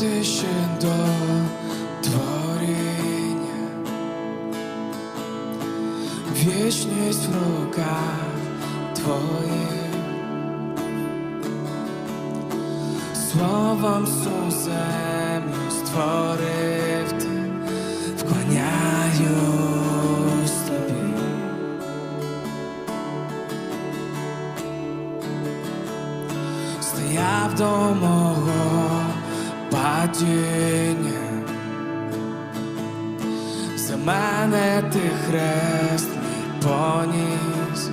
ти ще до творіння, вічність в руках твоїх, словом всю землю створив ти, вклоняюсь тобі. стояв до мого падіння. За мене ти хрест поніс,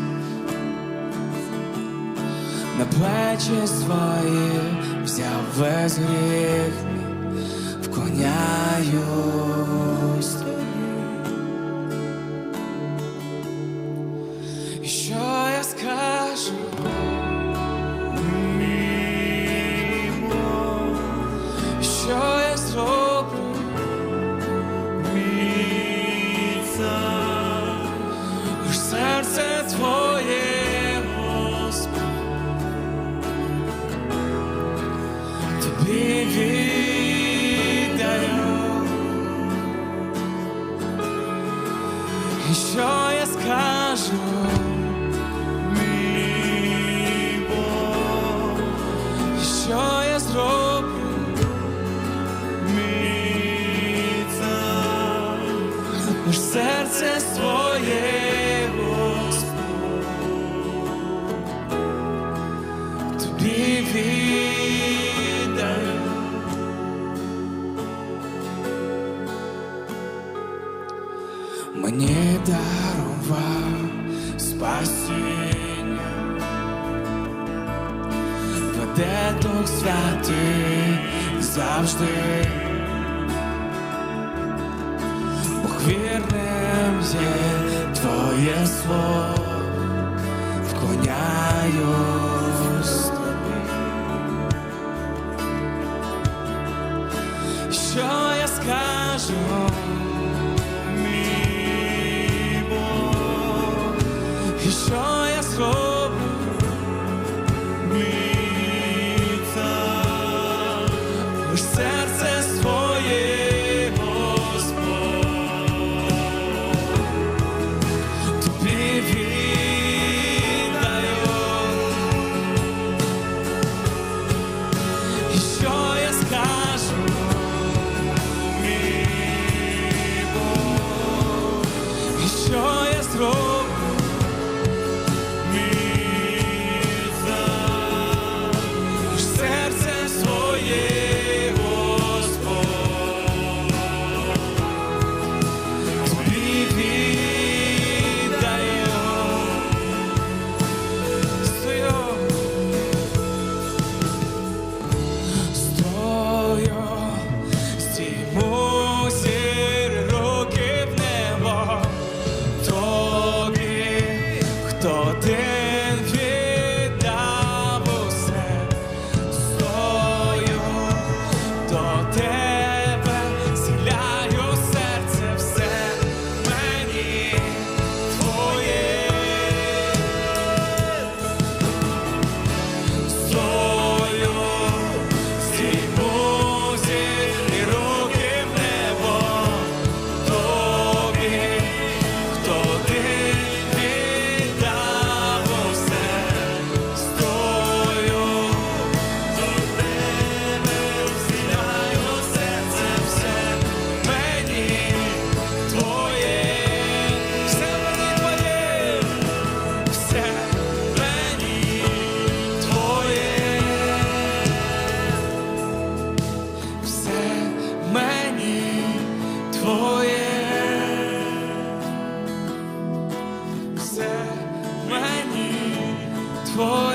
на плечі свої взяв весь гріх мій, Що я скажу? І що я зроблю? Лиш серце Мені дарував спасіння, веде Дух Святий завжди. Бог вірним є твоє слово, вклоняюсь лиш серце своє, Господь, тобі віддаю. І? Твоє,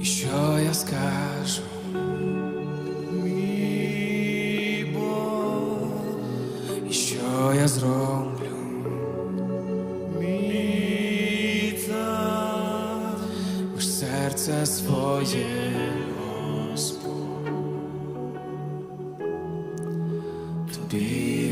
І що я скажу, мій Бог, і я зроблю, мій цар, Лиш серце своє, Господь, тобі.